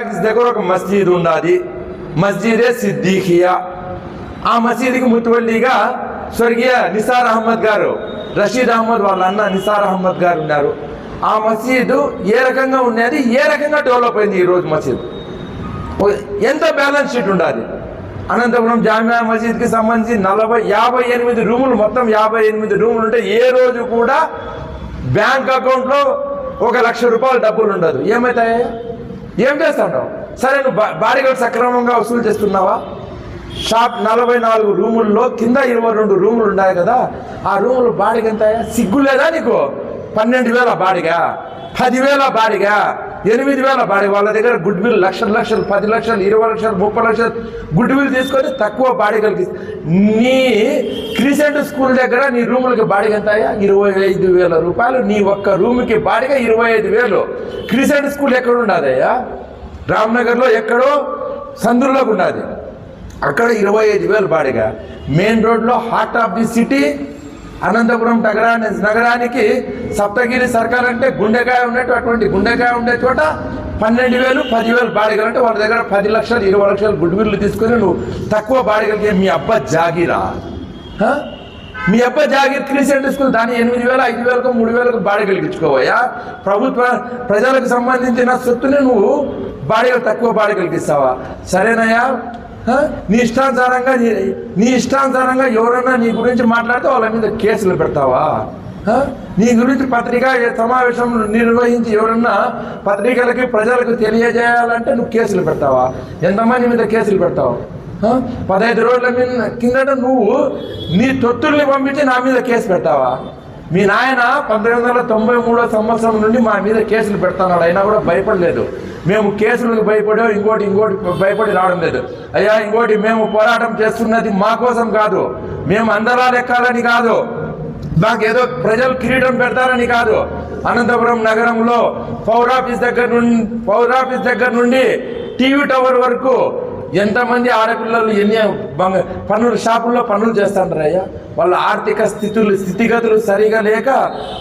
Office దగ్గర ఒక మస్జిద్ ఉన్నది మస్జిదే సిద్దిఖియా. ఆ మసీదుకి ముతువల్లిగా స్వర్గీయ నిసార్ అహ్మద్ గారు రషీద్ అహ్మద్ వాళ్ళ అన్న నిసార్ అహ్మద్ గారు ఉన్నారు. ఆ మసీదు ఏ రకంగా ఉన్నది ఏ రకంగా డెవలప్ అయింది ఈ రోజు మసీదు? ఎంత బ్యాలెన్స్ షీట్ ఉండాలి అనంతపురం జామియా మసీద్కి సంబంధించి నలభై యాభై ఎనిమిది రూములు మొత్తం యాభై ఎనిమిది రూములు ఉంటే ఏ రోజు కూడా బ్యాంక్ అకౌంట్లో ఒక లక్ష రూపాయలు డబ్బులు ఉండదు. ఏమవుతాయి ఏం చేస్తాడు? సరే నువ్వు బా- సక్రమంగా వసూలు చేస్తున్నావా? షాప్ నలభై నాలుగు రూముల్లో కింద ఇరవై రెండు రూములు ఉన్నాయి కదా ఆ రూములు బాడిగ ఎంత సిగ్గు లేదా నీకు? పన్నెండు వేల బాడిగా పదివేల బాడిగా ఎనిమిది వేల బాడిగ వాళ్ళ దగ్గర గుడ్ విల్ లక్షలు లక్షలు పది లక్షలు ఇరవై లక్షలు ముప్పై లక్షలు గుడ్ విల్ తీసుకొని తక్కువ బాడిగలకి నీ క్రిసెంట్ స్కూల్ దగ్గర నీ రూములకి బాడిగ ఎంత ఇరవై ఐదు వేల రూపాయలు. నీ ఒక్క రూమ్కి బాడిగ ఇరవై ఐదు వేలు. క్రిసెంట్ స్కూల్ ఎక్కడ ఉండదయ్యా? రామ్నగర్లో ఎక్కడో సందుల్లోకి ఉన్నది అక్కడ ఇరవై ఐదు వేలు బాడిగా. మెయిన్ రోడ్లో heart of the city Anantapuram నగరాన్ని నగరానికి సప్తగిరి సర్కార్ అంటే గుండెకాయ ఉండేటటువంటి గుండెకాయ ఉండే చోట పన్నెండు వేలు పదివేలు బాడిగలు అంటే వాళ్ళ దగ్గర పది లక్షలు ఇరవై లక్షలు గుడ్బిడ్లు తీసుకొని నువ్వు తక్కువ బాడిగలకి మీ అబ్బా జాగిరా. మీ అబ్బా జాగీర్ క్రిసెంట్ స్కూల్ దాన్ని ఎనిమిది వేల ఐదు వేలకు మూడు వేలకు బాడిగలు ఇచ్చుకోవయ్యా. ప్రభుత్వ ప్రజలకు సంబంధించిన సొత్తుని నువ్వు బాడిగలు తక్కువ బాడిగలకి ఇస్తావా? సరేనయ్యా? నీ ఇష్టానుసారంగా నీ నీ ఇష్టానుసారంగా ఎవరైనా నీ గురించి మాట్లాడితే వాళ్ళ మీద కేసులు పెడతావా? నీ గురించి పత్రికా సమావేశం నిర్వహించి ఎవరన్నా పత్రికలకి ప్రజలకు తెలియజేయాలంటే నువ్వు కేసులు పెడతావా? ఎంతమంది మీద కేసులు పెడతావు? పదహైదు రోజుల మీద కిందట నువ్వు నీ తొత్తుల్ని పంపించి నా మీద కేసు పెడతావా? మీ నాయన పంతొమ్మిది వందల తొంభై మూడో సంవత్సరం నుండి మా మీద కేసులు పెడుతున్నాడు. అయినా కూడా భయపడలేదు. మేము కేసులకు భయపడో ఇంకోటి ఇంకోటి భయపడి రావడం లేదు. అయ్యా ఇంకోటి మేము పోరాటం చేస్తున్నది మా కోసం కాదు. మేము అందరా లెక్కాలని కాదు. మాకేదో ప్రజలు కిరీటం పెడతారని కాదు. అనంతపురం నగరంలో పౌర్ ఆఫీస్ దగ్గర నుండి పౌర్ ఆఫీస్ దగ్గర నుండి టీవీ టవర్ వరకు ఎంతమంది ఆడపిల్లలు ఎన్ని బంగ పనులు షాపుల్లో పనులు చేస్తుంటారు అయ్యా వాళ్ళ ఆర్థిక స్థితులు స్థితిగతులు సరిగా లేక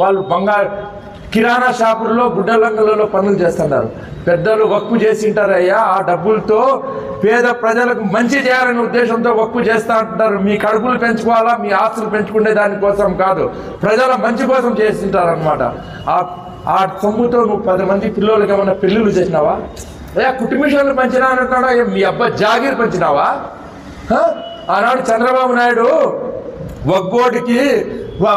వాళ్ళు బంగారు కిరాణా షాపుల్లో గుడ్డలంగలలో పనులు చేస్తున్నారు. పెద్దలు వక్కు చేసి ఉంటారయ్యా ఆ డబ్బులతో పేద ప్రజలకు మంచి చేయాలనే ఉద్దేశంతో వక్కు చేస్తూ ఉంటారు మీ కడుపులు పెంచుకోవాలా? మీ ఆస్తులు పెంచుకునే దానికోసం కాదు. ప్రజల మంచి కోసం చేస్తుంటారనమాట ఆ ఆ సొమ్ముతో నువ్వు పది మంది పిల్లలకి ఏమైనా పెళ్ళిళ్ళు చేసినావా? ఏ కుటుంబీషాలు పంచినా అంటున్నాడా? మీ అబ్బాయి జాగీర్ పంచినావా? ఆనాడు చంద్రబాబు నాయుడు వగ్గోటికి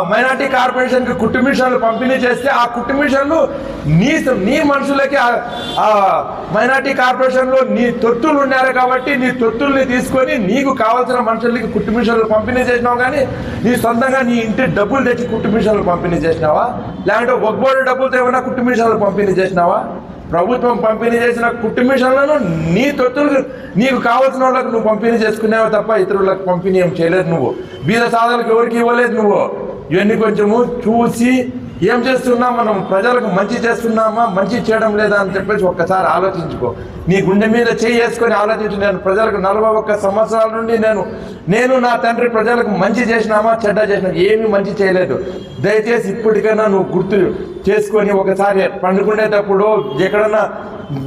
మైనార్టీ కార్పొరేషన్కి కుట్టుమిషన్లు పంపిణీ చేస్తే ఆ కుట్టుమిషన్లు నీ నీ మనుషులకి ఆ- మైనార్టీ కార్పొరేషన్లో నీ తొత్తులు ఉన్నారు కాబట్టి నీ తొత్తుల్ని తీసుకొని నీకు కావాల్సిన మనుషులకి కుట్టుమిషన్లు పంపిణీ చేసినావు కానీ నీ సొంతంగా నీ ఇంటి డబ్బులు తెచ్చి కుట్టుమిషన్లు పంపిణీ చేసినావా? లేకుంటే ఒగ్గోడు డబ్బులతో ఏమైనా కుట్టుమిషన్లు పంపిణీ చేసినావా? ప్రభుత్వం పంపిణీ చేసిన కుట్టుమిషన్లను నీ తొత్తులు నీకు కావాల్సిన వాళ్ళకి నువ్వు పంపిణీ చేసుకునేవా తప్ప ఇతరులకు పంపిణీ ఏం చేయలేదు నువ్వు. బీద సాధనలకు ఎవరికి ఇవ్వలేదు నువ్వు. ఇవన్నీ కొంచెము చూసి ఏం చేస్తున్నా మనం ప్రజలకు మంచి చేస్తున్నామా మంచి చేయడం లేదా అని చెప్పేసి ఒక్కసారి ఆలోచించుకో. నీ గుండె మీద చేసుకొని ఆలోచించు నేను ప్రజలకు నలభై ఒక్క సంవత్సరాల నుండి నేను నేను నా తండ్రి ప్రజలకు మంచి చేసినామా చెడ్డ చేసినా ఏమీ మంచి చేయలేదు. దయచేసి ఇప్పటికైనా నువ్వు గుర్తు చేసుకొని ఒకసారి పండుకునేటప్పుడు ఎక్కడన్నా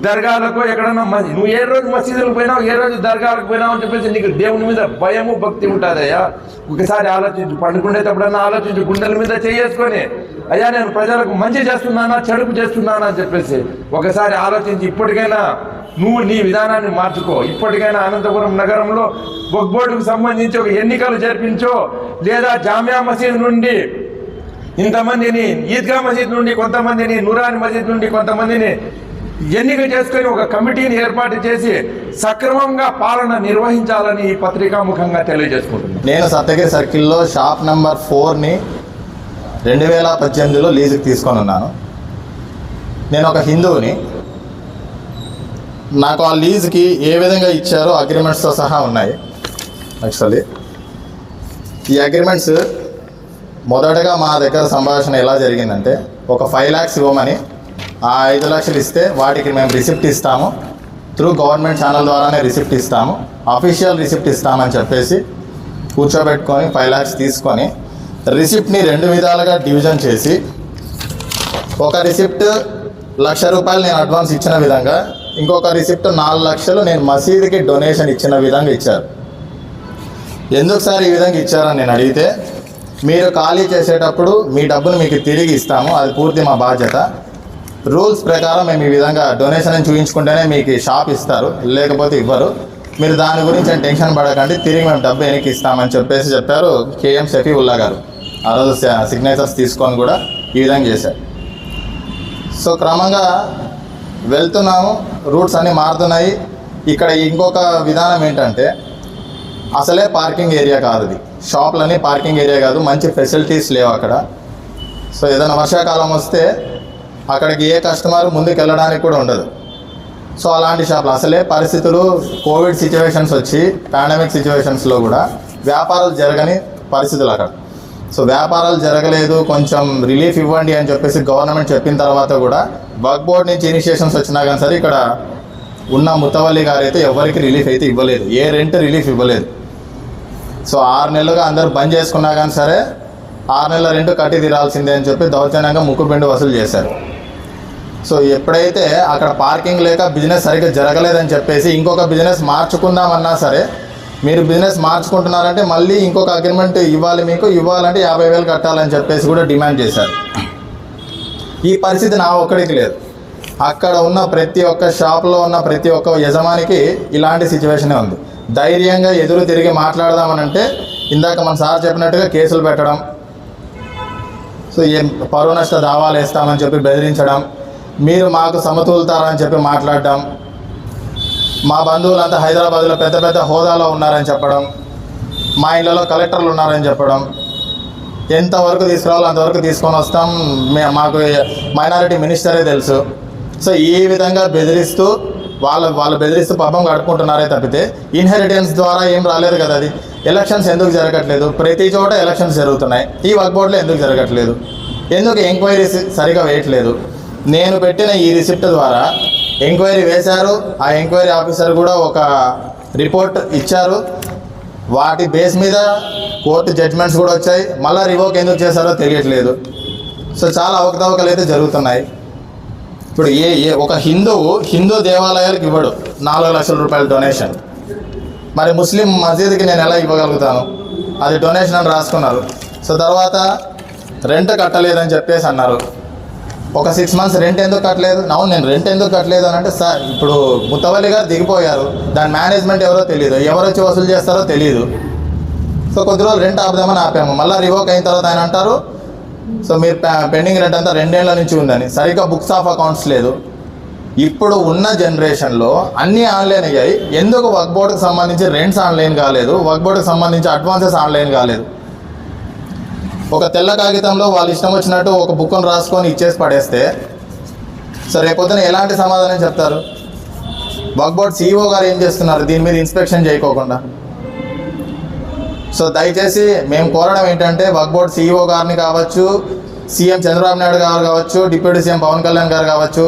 దర్గాలకు ఎక్కడన్నా నువ్వు ఏ రోజు మసీదులకు పోయినావు ఏ రోజు దర్గాలకు పోయినావు అని చెప్పేసి నీకు దేవుని మీద భయము భక్తి ఉంటుందయ్యా. ఒకసారి ఆలోచించు పండుకునేటప్పుడన్నా ఆలోచించు గుండెల మీద చేసుకొని అయ్యా నేను ప్రజలకు మంచి చేస్తున్నానా చెడుపు చేస్తున్నానా అని చెప్పేసి ఒకసారి ఆలోచించి ఇప్పటికైనా నువ్వు నీ విధానాన్ని మార్చుకో. ఇప్పటికైనా అనంతపురం నగరంలో బొగ్బోర్డుకు సంబంధించి ఒక ఎన్నికలు జరిపించో లేదా జామియా మసీద్ నుండి ఇంతమందిని ఈద్గా మసీద్ నుండి కొంతమందిని నూరాని మసీద్ నుండి కొంతమందిని ఎన్నిక చేసుకొని ఒక కమిటీని ఏర్పాటు చేసి సక్రమంగా పాలన నిర్వహించాలని ఈ పత్రికాముఖంగా తెలియజేసుకుంటున్నాను. నేను సత్యగిరి సర్కిల్లో షాప్ నంబర్ ఫోర్ని రెండు వేల పద్దెనిమిదిలో లీజుకి తీసుకొని ఉన్నాను. నేను ఒక హిందువుని. నాకు ఆ లీజుకి ఏ విధంగా ఇచ్చారో అగ్రిమెంట్స్తో సహా ఉన్నాయి. యాక్చువల్లీ ఈ అగ్రిమెంట్స్ మొదటగా మా దగ్గర సంభాషణ ఎలా జరిగిందంటే ఒక ఫైవ్ ల్యాక్స్ ఇవ్వమని ఆ ఐదు లక్షలు ఇస్తే వాటికి మేము రిసిప్ట్ ఇస్తాము. త్రూ గవర్నమెంట్ ఛానల్ ద్వారానే రిసిప్ట్ ఇస్తాము. అఫీషియల్ రిసిప్ట్ ఇస్తామని చెప్పేసి కూర్చోబెట్టుకొని ఫైవ్ ల్యాక్స్ తీసుకొని రిసిప్ట్ని రెండు విధాలుగా డివిజన్ చేసి ఒక రిసిప్ట్ లక్ష రూపాయలు నేను అడ్వాన్స్ ఇచ్చిన విధంగా ఇంకొక రిసిప్ట్ నాలుగు లక్షలు నేను మసీదుకి డొనేషన్ ఇచ్చిన విధంగా ఇచ్చారు. ఎందుకు సార్ ఈ విధంగా ఇచ్చారని నేను అడిగితే మీరు ఖాళీ చేసేటప్పుడు మీ డబ్బును మీకు తిరిగి ఇస్తాము. అది పూర్తి మా బాధ్యత. రూల్స్ ప్రకారం మేము ఈ విధంగా డొనేషన్ అని చూపించుకుంటేనే మీకు షాప్ ఇస్తారు. లేకపోతే ఇవ్వరు. మీరు దాని గురించి టెన్షన్ పడకండి. తిరిగి మేము డబ్బు వెనక్కి ఇస్తామని చెప్పేసి చెప్పారు కేఎం షఫీవుల్లా గారు. ఆ రోజు సిగ్నేచర్స్ తీసుకొని కూడా ఈ విధంగా చేశారు. సో క్రమంగా వెళ్తున్నాము. రూట్స్ అన్నీ మారుతున్నాయి. ఇక్కడ ఇంకొక విధానం ఏంటంటే అసలే పార్కింగ్ ఏరియా కాదు ఇది. షాపులన్నీ పార్కింగ్ ఏరియా కాదు మంచి ఫెసిలిటీస్ లేవు అక్కడ. సో ఏదైనా వర్షాకాలం వస్తే అక్కడికి ఏ కస్టమర్ ముందుకు వెళ్ళడానికి కూడా ఉండదు. సో అలాంటి షాపులు అసలే పరిస్థితులు కోవిడ్ సిచ్యువేషన్స్ వచ్చి పాండమిక్ సిచ్యువేషన్స్లో కూడా వ్యాపారాలు జరగని పరిస్థితులు అక్కడ. సో వ్యాపారాలు జరగలేదు కొంచెం రిలీఫ్ ఇవ్వండి అని చెప్పేసి గవర్నమెంట్ చెప్పిన తర్వాత కూడా వర్క్ బోర్డ్ నుంచి ఇనిషియేషన్స్ వచ్చినా కానీ సరే ఇక్కడ ఉన్న ముత్తవల్లి గారు అయితే ఎవరికి రిలీఫ్ అయితే ఇవ్వలేదు. ఏ రెంట్ రిలీఫ్ ఇవ్వలేదు. సో ఆరు నెలలుగా అందరూ బంద్ చేసుకున్నా కానీ సరే ఆరు నెలల రెండు కట్టి తీరాల్సిందే అని చెప్పి దౌర్జన్యంగా ముక్కుబిండు వసూలు చేశారు. సో ఎప్పుడైతే అక్కడ పార్కింగ్ లేక బిజినెస్ సరిగ్గా జరగలేదని చెప్పేసి ఇంకొక బిజినెస్ మార్చుకుందామన్నా సరే మీరు బిజినెస్ మార్చుకుంటున్నారంటే మళ్ళీ ఇంకొక అగ్రిమెంట్ ఇవ్వాలి మీకు ఇవ్వాలంటే యాభై వేలు కట్టాలని చెప్పేసి కూడా డిమాండ్ చేశారు. ఈ పరిస్థితి నా ఒక్కడికి లేదు. అక్కడ ఉన్న ప్రతి ఒక్క షాప్లో ఉన్న ప్రతి ఒక్క యజమానికి ఇలాంటి సిచ్యువేషనే ఉంది. ధైర్యంగా ఎదురు తిరిగి మాట్లాడదామని అంటే ఇందాక మన సార్ చెప్పినట్టుగా కేసులు పెట్టడం సో ఏ పరువు నష్ట దావాలు వేస్తామని చెప్పి బెదిరించడం మీరు మాకు సమతూలుతారని చెప్పి మాట్లాడడం మా బంధువులంతా హైదరాబాద్లో పెద్ద పెద్ద హోదాలో ఉన్నారని చెప్పడం మా ఇళ్ళలో కలెక్టర్లు ఉన్నారని చెప్పడం ఎంతవరకు తీసుకురావాలో అంతవరకు తీసుకొని వస్తాం మాకు మైనారిటీ మినిస్టరే తెలుసు. సో ఈ విధంగా బెదిరిస్తూ వాళ్ళ వాళ్ళు బెదిరిస్తూ పాపం గడుపుకుంటున్నారే తప్పితే ఇన్హెరిటెన్స్ ద్వారా ఏం రాలేదు కదా అది. ఎలక్షన్స్ ఎందుకు జరగట్లేదు? ప్రతి చోట ఎలక్షన్స్ జరుగుతున్నాయి. ఈ వర్క్ బోర్డులో ఎందుకు జరగట్లేదు? ఎందుకు ఎంక్వైరీస్ సరిగా వేయట్లేదు? నేను పెట్టిన ఈ రిసిప్ట్ ద్వారా ఎంక్వైరీ వేశారు. ఆ ఎంక్వైరీ ఆఫీసర్ కూడా ఒక రిపోర్ట్ ఇచ్చారు. వాటి బేస్ మీద కోర్టు జడ్జ్మెంట్స్ కూడా వచ్చాయి. మళ్ళీ రివోక్ ఎందుకు చేశారో తెలియట్లేదు. సో చాలా అవకతవకలు అయితే జరుగుతున్నాయి. ఇప్పుడు ఏ ఏ ఒక హిందువు హిందూ దేవాలయాలకు ఇవ్వడు. నాలుగు లక్షల రూపాయల డొనేషన్ మరి ముస్లిం మసీదుకి నేను ఎలా ఇవ్వగలుగుతాను? అది డొనేషన్ అని రాసుకున్నారు. సో తర్వాత రెంట్ కట్టలేదని చెప్పేసి అన్నారు. ఒక సిక్స్ మంత్స్ రెంట్ ఎందుకు కట్టలేదు? అవును నేను రెంట్ ఎందుకు కట్టలేదు అని అంటే సార్ ఇప్పుడు ముత్తవల్లి గారు దిగిపోయారు. దాని మేనేజ్మెంట్ ఎవరో తెలియదు ఎవరు వచ్చి వసూలు చేస్తారో తెలియదు సో కొద్ది రోజులు రెంట్ ఆపుదామని ఆపాము. మళ్ళీ రివోక్ అయిన తర్వాత ఆయన అంటారు సో మీరు పె- పెండింగ్ రెంట్ అంతా రెండేళ్ళ నుంచి ఉందని. సరిగ్గా బుక్స్ ఆఫ్ అకౌంట్స్ లేదు. ఇప్పుడు ఉన్న జనరేషన్లో అన్నీ ఆన్లైన్ అయ్యాయి. ఎందుకు వర్క్ బోర్డుకి సంబంధించి రెంట్స్ ఆన్లైన్ కాలేదు? వర్క్ బోర్డుకి సంబంధించి అడ్వాన్సెస్ ఆన్లైన్ కాలేదు. ఒక తెల్ల కాగితంలో వాళ్ళు ఇష్టం వచ్చినట్టు ఒక బుక్ను రాసుకొని ఇచ్చేసి పడేస్తే సో రేపొద్దున ఎలాంటి సమాధానం చెప్తారు? వర్క్ బోర్డ్ సీఈఓ గారు ఏం చేస్తున్నారు? దీని మీద ఇన్స్పెక్షన్ చేయకోకుండా. సో దయచేసి మేము కోరడం ఏంటంటే వర్క్ బోర్డ్ సీఈఓ గారిని కావచ్చు సీఎం చంద్రబాబు నాయుడు గారు కావచ్చు డిప్యూటీ సీఎం పవన్ కళ్యాణ్ గారు కావచ్చు.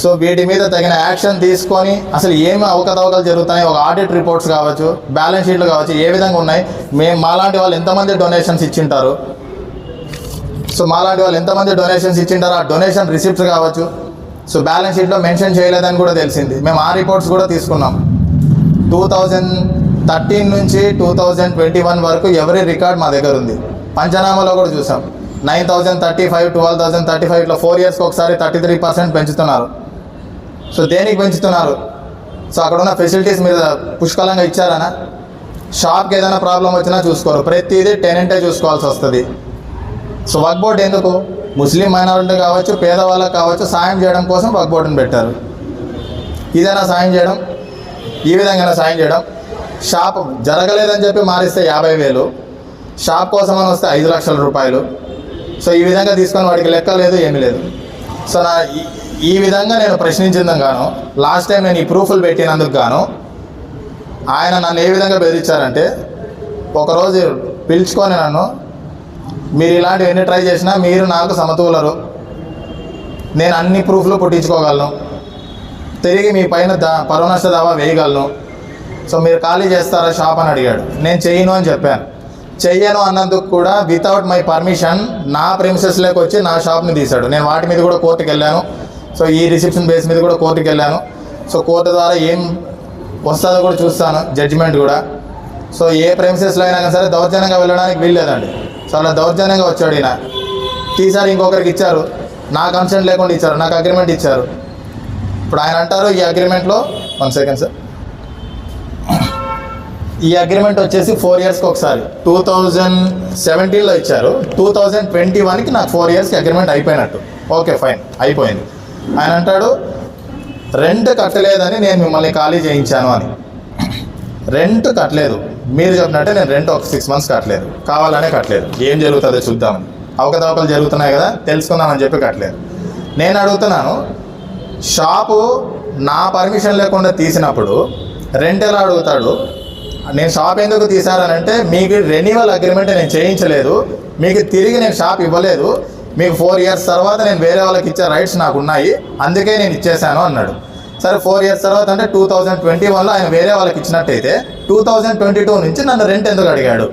సో వీటి మీద తగిన యాక్షన్ తీసుకొని అసలు ఏమి అవకతవకలు జరుగుతున్నాయి ఒక ఆడిట్ రిపోర్ట్స్ కావచ్చు బ్యాలెన్స్ షీట్లు కావచ్చు ఏ విధంగా ఉన్నాయి మేము మాలాంటి వాళ్ళు ఎంతమంది డొనేషన్స్ ఇచ్చింటారు? సో మాలాంటి వాళ్ళు ఎంతమంది డొనేషన్స్ ఇచ్చింటారు ఆ డొనేషన్ రిసిప్ట్స్ కావచ్చు. సో బ్యాలెన్స్ షీట్లో మెన్షన్ చేయలేదని కూడా తెలిసింది. మేము ఆ రిపోర్ట్స్ కూడా తీసుకున్నాం. టూ థౌజండ్ థర్టీన్ నుంచి టూ థౌజండ్ ట్వంటీ వన్ వరకు ఎవరి రికార్డ్ మా దగ్గర ఉంది. పంచనామాలో కూడా చూసాం. Nine thousand thirty five twelve thousand thirty five ఇట్లా ఫోర్ ఇయర్స్కి ఒకసారి థర్టీ త్రీ పర్సెంట్ పెంచుతున్నారు. సో దేనికి పెంచుతున్నారు? సో అక్కడ ఉన్న ఫెసిలిటీస్ మీద పుష్కలంగా ఇచ్చారనా? షాప్కి ఏదైనా ప్రాబ్లం వచ్చినా చూసుకోరు. ప్రతిదీ టెనెంటే చూసుకోవాల్సి వస్తుంది. సో వర్క్ బోర్డ్ ఎందుకు? ముస్లిం మైనారిటీ కావచ్చు పేదవాళ్ళకి కావచ్చు సాయం చేయడం కోసం వర్క్ బోర్డుని పెట్టారు. ఇదైనా సాయం చేయడం? ఈ విధంగా సాయం చేయడం? షాప్ జరగలేదని చెప్పి మారిస్తే యాభై వేలు. షాప్ కోసం అని వస్తే ఐదు లక్షల రూపాయలు. సో ఈ విధంగా తీసుకొని వాడికి లెక్క లేదు ఏమీ లేదు. సో నా ఈ- విధంగా నేను ప్రశ్నించిందని గాను లాస్ట్ టైం నేను ఈ ప్రూఫ్లు పెట్టినందుకు గాను ఆయన నన్ను ఏ విధంగా బెదిరించారంటే ఒకరోజు పిలుచుకొని నన్ను మీరు ఇలాంటివి ఎన్ని ట్రై చేసినా మీరు నాకు సమతూలరు నేను అన్ని ప్రూఫ్లు పుట్టించుకోగలను. తిరిగి మీ పైన దా పరువు నష్ట దావా వేయగలను. సో మీరు ఖాళీ చేస్తారా షాప్ అని అడిగాడు. నేను చెయ్యను అని చెప్పాను. చెయ్యను అన్నందుకు కూడా వితౌట్ మై పర్మిషన్ నా ప్రిమిసెస్లోకి వచ్చి నా షాప్ని తీశాడు. నేను వాటి మీద కూడా కోర్టుకు వెళ్ళాను. సో ఈ రిసెప్షన్ బేస్ మీద కూడా కోర్టుకు వెళ్ళాను. సో కోర్టు ద్వారా ఏం వస్తుందో కూడా చూస్తాను జడ్జిమెంట్ కూడా. సో ఏ ప్రిమిసెస్లో అయినా కానీ సరే దౌర్జన్యంగా వెళ్ళడానికి వీల్లేదండి. సో అలా దౌర్జన్యంగా వచ్చాడు ఈయన. తీసారి ఇంకొకరికి ఇచ్చారు. నా కన్సెంట్ లేకుండా ఇచ్చారు. నాకు అగ్రిమెంట్ ఇచ్చారు. ఇప్పుడు ఆయన అంటారు ఈ అగ్రిమెంట్లో వన్ సెకండ్ సార్ ఈ అగ్రిమెంట్ వచ్చేసి ఫోర్ ఇయర్స్కి ఒకసారి. టూ థౌజండ్ సెవెంటీన్లో ఇచ్చారు. టూ థౌజండ్ ట్వంటీ వన్కి నాకు ఫోర్ ఇయర్స్కి అగ్రిమెంట్ అయిపోయినట్టు. ఓకే ఫైన్ అయిపోయింది. ఆయన అంటాడు రెంట్ కట్టలేదని నేను మిమ్మల్ని ఖాళీ చేయించాను అని. రెంట్ కట్టలేదు. మీరు చెప్పినట్టే నేను రెంట్ ఒక సిక్స్ మంత్స్ కట్టలేదు. కావాలనే కట్టలేదు. ఏం జరుగుతుందో చూద్దామని. అవకతవకలు జరుగుతున్నాయి కదా తెలుసుకుందామని చెప్పి కట్టలేదు. నేను అడుగుతున్నాను షాపు నా పర్మిషన్ లేకుండా తీసినప్పుడు రెంట్ ఎలా అడుగుతాడు? నేను షాప్ ఎందుకు తీశానంటే మీకు రెన్యువల్ అగ్రిమెంట్ నేను చేయించలేదు మీకు తిరిగి నేను షాప్ ఇవ్వలేదు మీకు ఫోర్ ఇయర్స్ తర్వాత నేను వేరే వాళ్ళకి ఇచ్చే రైట్స్ నాకు ఉన్నాయి అందుకే నేను ఇచ్చేసాను అన్నాడు. సరే ఫోర్ ఇయర్స్ తర్వాత అంటే టూ థౌజండ్ ట్వంటీ వన్లో ఆయన వేరే వాళ్ళకి ఇచ్చినట్టయితే టూ థౌజండ్ ట్వంటీ టూ నుంచి నన్ను రెంట్ ఎందుకు అడిగాడు?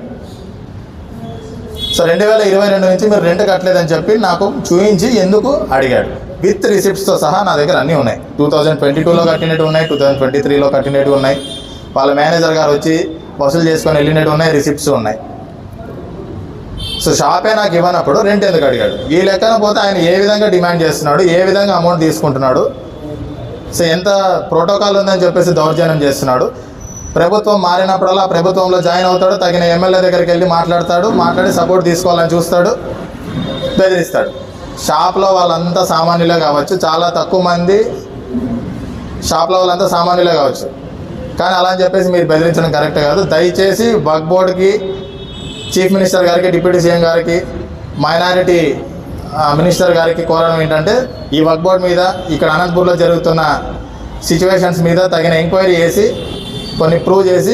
సో రెండు వేల ఇరవై రెండు నుంచి మీరు రెంట్ కట్టలేదని చెప్పి నాకు చూపించి ఎందుకు అడిగాడు? విత్ రిసిప్ట్స్తో సహా నా దగ్గర అన్నీ ఉన్నాయి. టూ థౌజండ్ ట్వంటీ టూలో కట్టినట్టు ఉన్నాయి టూ థౌజండ్ ట్వంటీ త్రీలో కట్టినట్టు ఉన్నాయి. వాళ్ళ మేనేజర్ గారు వచ్చి వసూలు చేసుకొని వెళ్ళినట్టు ఉన్నాయి రిసిప్ట్స్ ఉన్నాయి. సో షాపే నాకు ఇవ్వనప్పుడు రెంట్ ఎందుకు అడిగాడు? ఈ లెక్కన పోతే ఆయన ఏ విధంగా డిమాండ్ చేస్తున్నాడు ఏ విధంగా అమౌంట్ తీసుకుంటున్నాడు? సో ఎంత ప్రోటోకాల్ ఉందని చెప్పేసి దౌర్జన్యం చేస్తున్నాడు. ప్రభుత్వం మారినప్పుడల్లా ప్రభుత్వంలో జాయిన్ అవుతాడు తగిన ఎమ్మెల్యే దగ్గరికి వెళ్ళి మాట్లాడతాడు మాట్లాడి సపోర్ట్ తీసుకోవాలని చూస్తాడు బెదిరిస్తాడు. షాప్లో వాళ్ళంతా సామాన్యులే కావచ్చు చాలా తక్కువ మంది షాప్లో వాళ్ళంతా సామాన్యులే కావచ్చు. కానీ అలా అని చెప్పేసి మీరు బెదిరించడం కరెక్ట్ కాదు. దయచేసి వక్ బోర్డుకి చీఫ్ మినిస్టర్ గారికి డిప్యూటీ సీఎం గారికి మైనారిటీ మినిస్టర్ గారికి కోరడం ఏంటంటే ఈ వర్క్ బోర్డ్ మీద ఇక్కడ అనంతపూర్లో జరుగుతున్న సిచ్యువేషన్స్ మీద తగిన ఎంక్వైరీ చేసి కొన్ని ప్రూవ్ చేసి